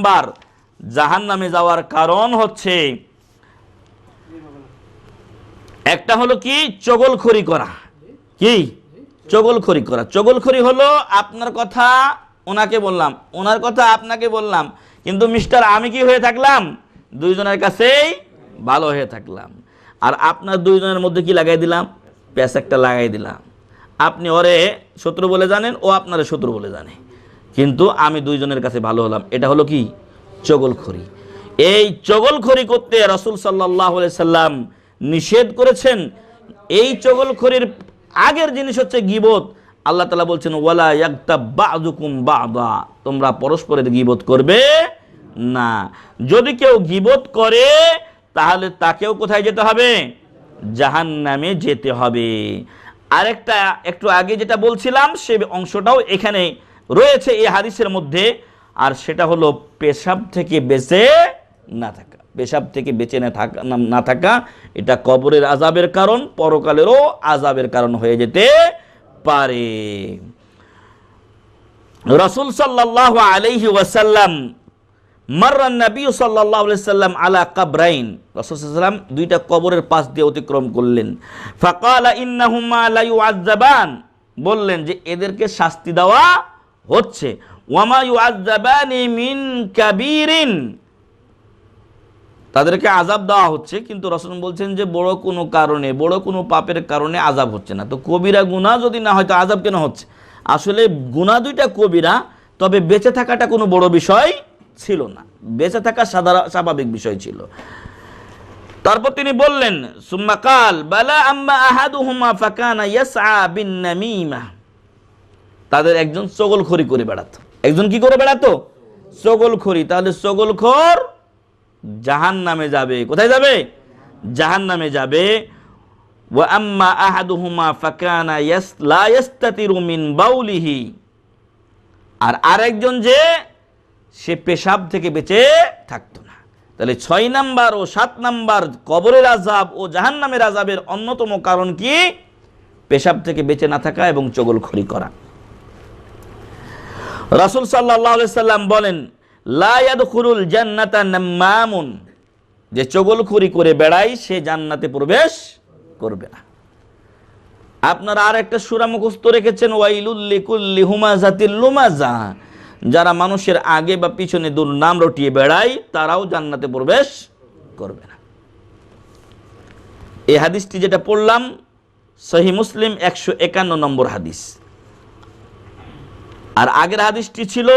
Number জাহান নামে যাওয়ার কারণ হচ্ছে একটা হলো কি? চগলখড়ি করা। কি? চগলখড়ি করা। চগলখড়ি হলো আপনার কথা ওনাকে বললাম, ওনার কথা আপনাকে বললাম, কিন্তু মিস্টার, আমি কি হয়ে থাকলাম? দুইজনের কাছেই ভালো হয়ে থাকলাম। আর আপনার দুইজনের মধ্যে কি লাগাই দিলাম? প্যাস একটা লাগাই দিলাম। আপনি ওরে শত্রু বলে জানেন, ও আপনারে শত্রু বলে জানে। কিন্তু আমি দুইজনের কাছে ভালো হলাম। এটা হলো কি? চগলখড়ি। এই চগলখড়ি করতে রসুল সাল্লাহ সাল্লাম নিষেধ করেছেন। এই চগলখড়ির আগের জিনিস হচ্ছে গিবত। আল্লাহ তালা বলছেন, ওয়ালা একটা বাজুকুম বাদা। তোমরা পরস্পরের গিবত করবে না। যদি কেউ গিবত করে, তাহলে তাকেও কোথায় যেতে হবে? জাহান নামে যেতে হবে। আরেকটা, একটু আগে যেটা বলছিলাম, সে অংশটাও এখানে রয়েছে এই হাদিসের মধ্যে, আর সেটা হলো পেশাব থেকে বেঁচে না থাকা। পেশাব থেকে বেঁচে না থাকা, না- থাকা, এটা কবরের আজাবের কারণ, পরকালেরও আজাবের কারণ হয়ে যেতে পারে। রসুল সাল্লাহ আলাইহি ওয়াসাল্লাম মার্রান নবী আলাইহি সাল্লাম আলা কাবরাইন, রাসূল সাল্লাম দুইটা কবরের পাশ দিয়ে অতিক্রম করলেন। ফাকালা ইন্নাহুমা লা ইউআযাবান বললেন যে এদেরকে শাস্তি দেওয়া হচ্ছে মিন কাবীরিন। তাদেরকে আজাব দেওয়া হচ্ছে, কিন্তু রসুল বলছেন যে বড় কোনো কারণে, বড় কোনো পাপের কারণে আজাব হচ্ছে না। তো কবিরা গুনাহ যদি না হয়, তো আজাব কেন হচ্ছে? আসলে গুনাহ দুইটা কবিরা, তবে বেঁচে থাকাটা কোনো বড় বিষয় ছিল না। বেঁচে থাকা সাধারণ স্বাভাবিক বিষয় ছিল। তারপর তিনি বললেন, সুম্মা কাল, বালা আম্মা আহাদুহুমা ফাকানা ইয়াসআ বিন নামিমা। তাদের একজন চগলখড়ি করে বেড়াতো। একজন কি করে বেড়াতো? চগলখড়ি। তাহলে চগলখড় জাহান নামে যাবে। কোথায় যাবে? জাহান নামে যাবে। ওয়া আম্মা আহাদুহুমা ফাকানা বাউলিহি। আর আরেকজন যে, সে পেশাব থেকে বেঁচে থাকতো না। তাহলে ছয় নাম্বার ও সাত নাম্বার কবরের আজাব ও জাহান্নামের আজাবের অন্যতম কারণ কি? পেশাব থেকে বেঁচে না থাকা এবং চগলখড়ি করা। রাসূল আলাইহি সাল্লাম বলেন, লা ইয়াদখুলুল জান্নাতা যে চগলখড়ি করে বেড়ায়, সে জান্নাতে প্রবেশ করবে না। আপনারা আর একটা সুরা মুখস্থ রেখেছেন ওয়াইলুল্লি কুল্লি হুমাজাতিল লুমাজা। যারা মানুষের আগে বা পিছনে দুর্নাম রটিয়ে বেড়ায়, তারাও জান্নাতে প্রবেশ করবে না। এই হাদিসটি যেটা পড়লাম সহি মুসলিম একশো একান্ন নম্বর হাদিস। আর আগের হাদিসটি ছিল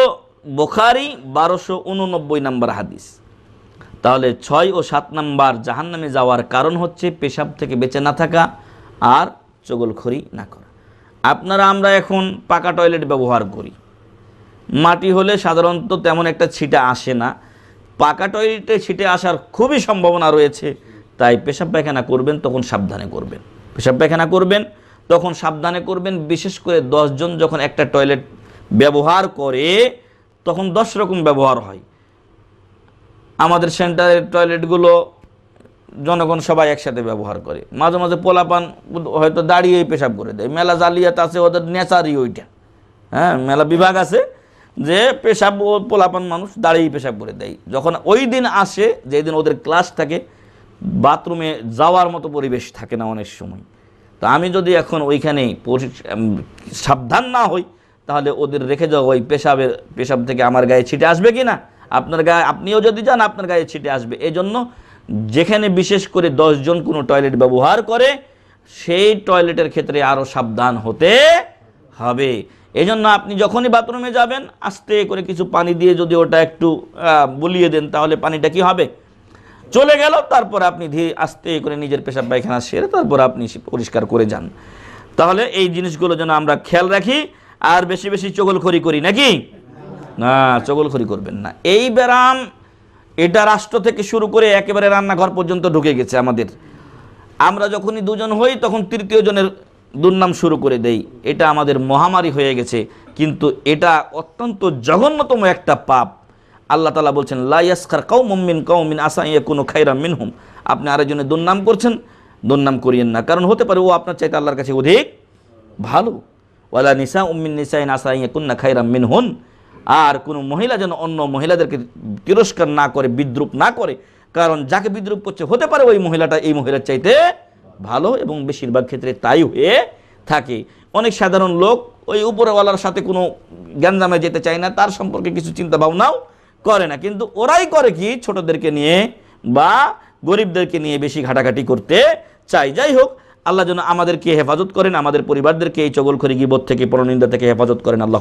বোখারি বারোশো উননব্বই নম্বর হাদিস। তাহলে ছয় ও সাত নাম্বার জাহান্নামে যাওয়ার কারণ হচ্ছে পেশাব থেকে বেঁচে না থাকা আর চগলখড়ি না করা। আপনারা আমরা এখন পাকা টয়লেট ব্যবহার করি। মাটি হলে সাধারণত তেমন একটা ছিটে আসে না। পাকা টয়লেটে ছিটে আসার খুবই সম্ভাবনা রয়েছে। তাই পেশাব পায়খানা করবেন, তখন সাবধানে করবেন। পেশাব পায়খানা করবেন, তখন সাবধানে করবেন। বিশেষ করে দশজন যখন একটা টয়লেট ব্যবহার করে, তখন দশ রকম ব্যবহার হয়। আমাদের সেন্টারের টয়লেটগুলো জনগণ সবাই একসাথে ব্যবহার করে। মাঝে মাঝে পোলাপান হয়তো দাঁড়িয়েই পেশাব করে দেয়। মেলা জালিয়াত আছে, ওদের নেচারই ওইটা। হ্যাঁ মেলা বিভাগ আছে যে পেশাব পোলাপান মানুষ দাঁড়িয়েই পেশাব করে দেয়। যখন ওই দিন আসে যেই দিন ওদের ক্লাস থাকে, বাথরুমে যাওয়ার মতো পরিবেশ থাকে না অনেক সময়। তো আমি যদি এখন ওইখানে সাবধান না হই তাহলে ওদের রেখে যাও, ওই পেশাবের, পেশাব থেকে আমার গায়ে ছিটে আসবে কি না? আপনার গায়ে, আপনিও যদি যান, আপনার গায়ে ছিটে আসবে। এই জন্য যেখানে বিশেষ করে দশজন কোনো টয়লেট ব্যবহার করে, সেই টয়লেটের ক্ষেত্রে আরও সাবধান হতে হবে। এই জন্য আপনি যখনই বাথরুমে যাবেন, আস্তে করে কিছু পানি দিয়ে যদি ওটা একটু বুলিয়ে দেন, তাহলে পানিটা কি হবে? চলে গেল, তারপর আপনি ধীরে, আস্তে করে নিজের পেশাব পায়খানা সেরে তারপর আপনি পরিষ্কার করে যান। তাহলে এই জিনিসগুলো যেন আমরা খেয়াল রাখি। আর বেশি বেশি চগলখড়ি করি, নাকি? না, চগলখড়ি করবেন না। এই ব্যারাম এটা রাষ্ট্র থেকে শুরু করে একেবারে রান্নাঘর পর্যন্ত ঢুকে গেছে আমাদের। আমরা যখনই দুজন হই, তখন তৃতীয় জনের দুর্নাম শুরু করে দেই। এটা আমাদের মহামারী হয়ে গেছে, কিন্তু এটা অত্যন্ত জঘন্যতম একটা পাপ। আল্লাহ তালা বলছেন লাইয়াসকার কৌমিন কৌমিন আসা ইয়ে কোনো খাইরা মিনহুম। আপনি আরেকজনের দুর্নাম করছেন, দুর্নাম করিয়েন না। কারণ হতে পারে ও আপনার চাইতে আল্লাহর কাছে অধিক ভালো। ওয়ালা নিসা উম্মিন নিসাইন আসা ইয়ে কুন্না খাইরা মিনহুন। আর কোনো মহিলা যেন অন্য মহিলাদেরকে তিরস্কার না করে, বিদ্রুপ না করে, কারণ যাকে বিদ্রুপ করছে, হতে পারে ওই মহিলাটা এই মহিলার চাইতে ভালো এবং বেশিরভাগ ক্ষেত্রে তাই হয়ে থাকে। অনেক সাধারণ লোক ওই উপরওয়ালার সাথে কোনো জ্ঞানজামে যেতে চায় না, তার সম্পর্কে কিছু চিন্তা ভাবনাও করে না। কিন্তু ওরাই করে কি? ছোটদেরকে নিয়ে বা গরিবদেরকে নিয়ে বেশি ঘাটাঘাটি করতে চাই যাই হোক আল্লাহ যেন আমাদেরকে হেফাজত করেন, আমাদের পরিবারদেরকে এই চগলখড়ি গিবত থেকে, পরনিন্দা থেকে হেফাজত করেন, আল্লাহ